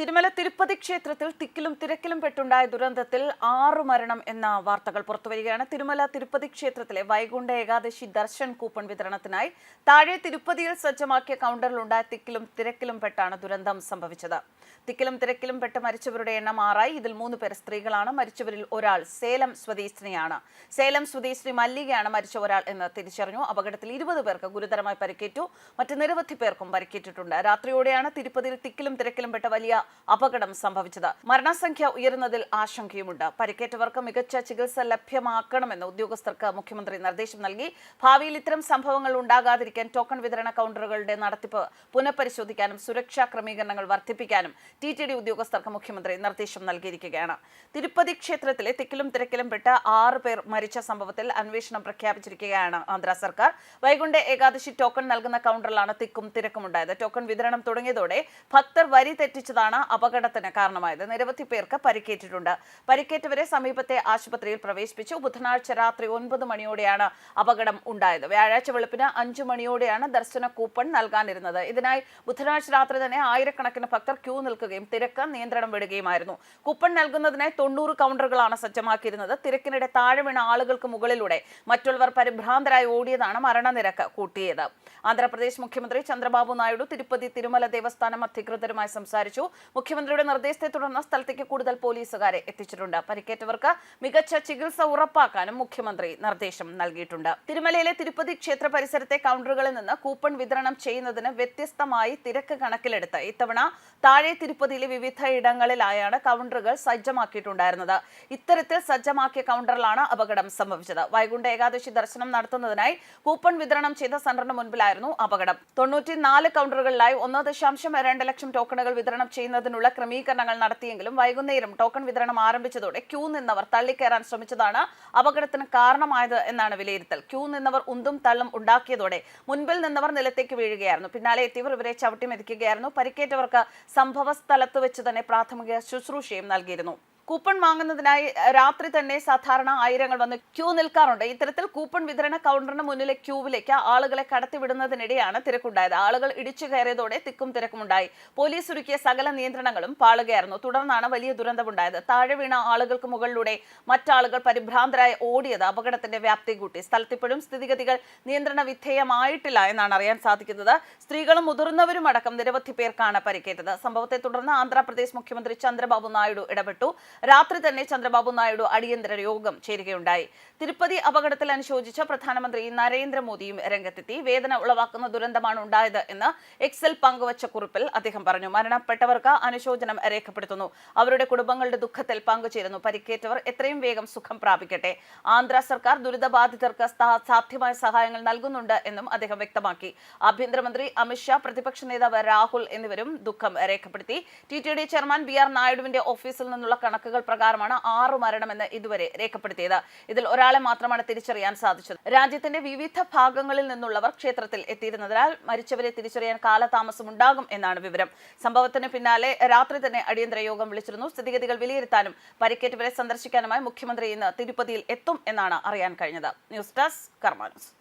തിരുമല തിരുപ്പതി ക്ഷേത്രത്തിൽ തിക്കിലും തിരക്കിലും പെട്ടുണ്ടായ ദുരന്തത്തിൽ ആറു മരണം എന്ന വാർത്തകൾ പുറത്തുവരികയാണ് തിരുമല തിരുപ്പതി ക്ഷേത്രത്തിലെ വൈകുണ്ഠ ഏകാദശി ദർശൻ കൂപ്പൺ വിതരണത്തിനായി താഴെ തിരുപ്പതിയിൽ സജ്ജമാക്കിയ കൗണ്ടറിലുണ്ടായ തിക്കിലും തിരക്കിലും പെട്ടാണ് ദുരന്തം സംഭവിച്ചത്. തിക്കിലും തിരക്കിലും പെട്ട് മരിച്ചവരുടെ എണ്ണം ആറായി. ഇതിൽ മൂന്ന് പേർ സ്ത്രീകളാണ്. മരിച്ചവരിൽ ഒരാൾ സേലം സ്വദേശിനിയാണ്. സേലം സ്വദേശിനി മല്ലികയാണ് മരിച്ച ഒരാൾ എന്ന് തിരിച്ചറിഞ്ഞു. അപകടത്തിൽ ഇരുപത് പേർക്ക് ഗുരുതരമായി പരിക്കേറ്റു. മറ്റ് നിരവധി പേർക്കും പരിക്കേറ്റിട്ടുണ്ട്. രാത്രിയോടെയാണ് തിരുപ്പതിയിൽ തിക്കിലും തിരക്കിലും പെട്ട വലിയ അപകടം സംഭവിച്ചത്. മരണസംഖ്യ ഉയരുന്നതിൽ ആശങ്കയുമുണ്ട്. പരിക്കേറ്റവർക്ക് മികച്ച ചികിത്സ ലഭ്യമാക്കണമെന്ന് ഉദ്യോഗസ്ഥർക്ക് മുഖ്യമന്ത്രി നിർദ്ദേശം നൽകി. ഭാവിയിൽ ഇത്തരം സംഭവങ്ങൾ ഉണ്ടാകാതിരിക്കാൻ ടോക്കൺ വിതരണ കൗണ്ടറുകളുടെ നടത്തിപ്പ് പുനഃപരിശോധിക്കാനും സുരക്ഷാ ക്രമീകരണങ്ങൾ വർദ്ധിപ്പിക്കാനും ടി ടി ഡി ഉദ്യോഗസ്ഥർക്ക് മുഖ്യമന്ത്രി നിർദ്ദേശം നൽകിയിരിക്കുകയാണ്. തിരുപ്പതി ക്ഷേത്രത്തിലെ തിക്കിലും തിരക്കിലും പെട്ട് ആറ് പേർ മരിച്ച സംഭവത്തിൽ അന്വേഷണം പ്രഖ്യാപിച്ചിരിക്കുകയാണ് ആന്ധ്ര സർക്കാർ. വൈകുണ്ഠ ഏകാദശി ടോക്കൺ നൽകുന്ന കൗണ്ടറിലാണ് തിക്കും തിരക്കും ഉണ്ടായത് ടോക്കൺ വിതരണം തുടങ്ങിയതോടെ ഭക്തർ വരി തെറ്റിച്ചതാണ് അപകടത്തിന് കാരണമായത്. നിരവധി പേർക്ക് പരിക്കേറ്റിട്ടുണ്ട്. പരിക്കേറ്റവരെ സമീപത്തെ ആശുപത്രിയിൽ പ്രവേശിപ്പിച്ചു. ബുധനാഴ്ച രാത്രി ഒൻപത് മണിയോടെയാണ് അപകടം ഉണ്ടായത്. വ്യാഴാഴ്ച വെളുപ്പിന് അഞ്ചു മണിയോടെയാണ് ദർശന കൂപ്പൺ നൽകാനിരുന്നത്. ഇതിനായി ബുധനാഴ്ച രാത്രി തന്നെ ആയിരക്കണക്കിന് ഭക്തർ ക്യൂ നിൽക്കുകയും തിരക്ക് നിയന്ത്രണം വിടുകയുമായിരുന്നു. കൂപ്പൺ നൽകുന്നതിനായി തൊണ്ണൂറ് കൗണ്ടറുകളാണ് സജ്ജമാക്കിയിരുന്നത്. തിരക്കിനിടെ താഴെ വീണ ആളുകൾക്ക് മുകളിലൂടെ മറ്റുള്ളവർ പരിഭ്രാന്തരായി ഓടിയതാണ് മരണനിരക്ക് കൂട്ടിയത്. ആന്ധ്രാപ്രദേശ് മുഖ്യമന്ത്രി ചന്ദ്രബാബു നായിഡു തിരുപ്പതി തിരുമല ദേവസ്ഥാനം അധികൃതരുമായി സംസാരിച്ചു. മുഖ്യമന്ത്രിയുടെ നിർദ്ദേശത്തെ തുടർന്ന് സ്ഥലത്തേക്ക് കൂടുതൽ പോലീസുകാരെ എത്തിച്ചിട്ടുണ്ട്. പരിക്കേറ്റവർക്ക് മികച്ച ചികിത്സ ഉറപ്പാക്കാനും മുഖ്യമന്ത്രി നിർദ്ദേശം നൽകിയിട്ടുണ്ട്. തിരുമലയിലെ തിരുപ്പതി ക്ഷേത്ര പരിസരത്തെ കൗണ്ടറുകളിൽ നിന്ന് കൂപ്പൺ വിതരണം ചെയ്യുന്നതിന് വ്യത്യസ്തമായി തിരക്ക് കണക്കിലെടുത്ത് ഇത്തവണ താഴെ തിരുപ്പതിയിലെ വിവിധ ഇടങ്ങളിലായാണ് കൗണ്ടറുകൾ സജ്ജമാക്കിയിട്ടുണ്ടായിരുന്നത്. ഇത്തരത്തിൽ സജ്ജമാക്കിയ കൗണ്ടറിലാണ് അപകടം സംഭവിച്ചത്. വൈകുണ്ഠ ഏകാദശി ദർശനം നടത്തുന്നതിനായി കൂപ്പൺ വിതരണം ചെയ്ത സെന്ററിന് മുൻപിലായിരുന്നു അപകടം. തൊണ്ണൂറ്റിനാല് കൗണ്ടറുകളിലായി ഒന്ന് ദശാംശം രണ്ട് ലക്ഷം ടോക്കണുകൾ വിതരണം ചെയ്യുന്നതിനുള്ള ക്രമീകരണങ്ങൾ നടത്തിയെങ്കിലും വൈകുന്നേരം ടോക്കൺ വിതരണം ആരംഭിച്ചതോടെ ക്യൂ നിന്നവർ തള്ളിക്കയറാൻ ശ്രമിച്ചതാണ് അപകടത്തിന് കാരണമായത് എന്നാണ് വിലയിരുത്തൽ. ക്യൂ നിന്നവർ ഉന്തും തള്ളും ഉണ്ടാക്കിയതോടെ മുൻപിൽ നിന്നവർ നിലത്തേക്ക് വീഴുകയായിരുന്നു. പിന്നാലെ എത്തിയവർ ഇവരെ ചവിട്ടിമെതിക്കുകയായിരുന്നു പരിക്കേറ്റവർക്ക് സംഭവ സ്ഥലത്ത് വെച്ച് തന്നെ പ്രാഥമിക ശുശ്രൂഷയും നൽകിയിരുന്നു. കൂപ്പൺ വാങ്ങുന്നതിനായി രാത്രി തന്നെ സാധാരണ ആയിരങ്ങൾ വന്ന് ക്യൂ നിൽക്കാറുണ്ട്. ഇത്തരത്തിൽ കൂപ്പൺ വിതരണ കൗണ്ടറിന് മുന്നിലെ ക്യൂവിലേക്ക് ആളുകളെ കടത്തിവിടുന്നതിനിടെയാണ് തിരക്കുണ്ടായത്. ആളുകൾ ഇടിച്ചു കയറിയതോടെ തിക്കും തിരക്കുമുണ്ടായി. പോലീസ് ഒരുക്കിയ സകല നിയന്ത്രണങ്ങളും പാളുകയായിരുന്നു. തുടർന്നാണ് വലിയ ദുരന്തമുണ്ടായത്. താഴെ വീണ ആളുകൾക്ക് മുകളിലൂടെ മറ്റാളുകൾ പരിഭ്രാന്തരായി ഓടിയത് അപകടത്തിന്റെ വ്യാപ്തി കൂട്ടി. സ്ഥലത്തിപ്പോഴും സ്ഥിതിഗതികൾ നിയന്ത്രണ വിധേയമായിട്ടില്ല എന്നാണ് അറിയാൻ സാധിക്കുന്നത്. സ്ത്രീകളും മുതിർന്നവരും അടക്കം നിരവധി പേർക്കാണ് പരിക്കേറ്റത്. സംഭവത്തെ തുടർന്ന് ആന്ധ്രാപ്രദേശ് മുഖ്യമന്ത്രി ചന്ദ്രബാബു നായിഡു ഇടപെട്ടു. രാത്രി തന്നെ ചന്ദ്രബാബു നായിഡു അടിയന്തര യോഗം ചേരുകയുണ്ടായി. തിരുപ്പതി അപകടത്തിൽ അനുശോചിച്ച പ്രധാനമന്ത്രി നരേന്ദ്രമോദിയും രംഗത്തെത്തി. വേദന ഉളവാക്കുന്ന ദുരന്തമാണ് ഉണ്ടായത് എന്ന് എക്സൽ പങ്കുവച്ച കുറിപ്പിൽ അദ്ദേഹം പറഞ്ഞു. മരണപ്പെട്ടവർക്ക് അനുശോചനം രേഖപ്പെടുത്തുന്നു. അവരുടെ കുടുംബങ്ങളുടെ ദുഃഖത്തിൽ പങ്കുചേരുന്നു. പരിക്കേറ്റവർ എത്രയും വേഗം സുഖം പ്രാപിക്കട്ടെ. ആന്ധ്ര സർക്കാർ ദുരിതബാധിതർക്ക് സാധ്യമായ സഹായങ്ങൾ നൽകുന്നുണ്ട് എന്നും അദ്ദേഹം വ്യക്തമാക്കി. ആഭ്യന്തരമന്ത്രി അമിത്ഷാ പ്രതിപക്ഷ നേതാവ് രാഹുൽ എന്നിവരും ദുഃഖം രേഖപ്പെടുത്തി. ടി ചെയർമാൻ ബി ആർ നായിഡുവിന്റെ ഓഫീസിൽ നിന്നുള്ള കണക്കുകൾ പ്രകാരമാണ് ആറു മരണമെന്ന് ഇതുവരെ രേഖപ്പെടുത്തിയത്. ഇതിൽ ഒരാളെ മാത്രമാണ് തിരിച്ചറിയാൻ സാധിച്ചത്. രാജ്യത്തിന്റെ വിവിധ ഭാഗങ്ങളിൽ നിന്നുള്ളവർ ക്ഷേത്രത്തിൽ എത്തിയിരുന്നതിനാൽ മരിച്ചവരെ തിരിച്ചറിയാൻ കാലതാമസം ഉണ്ടാകും എന്നാണ് വിവരം. സംഭവത്തിന് പിന്നാലെ രാത്രി തന്നെ അടിയന്തര യോഗം വിളിച്ചിരുന്നു. സ്ഥിതിഗതികൾ വിലയിരുത്താനും പരിക്കേറ്റവരെ സന്ദർശിക്കാനുമായി മുഖ്യമന്ത്രി ഇന്ന് തിരുപ്പതിയിൽ എത്തും എന്നാണ് അറിയാൻ കഴിഞ്ഞത്. News desk കർമാനൂസ്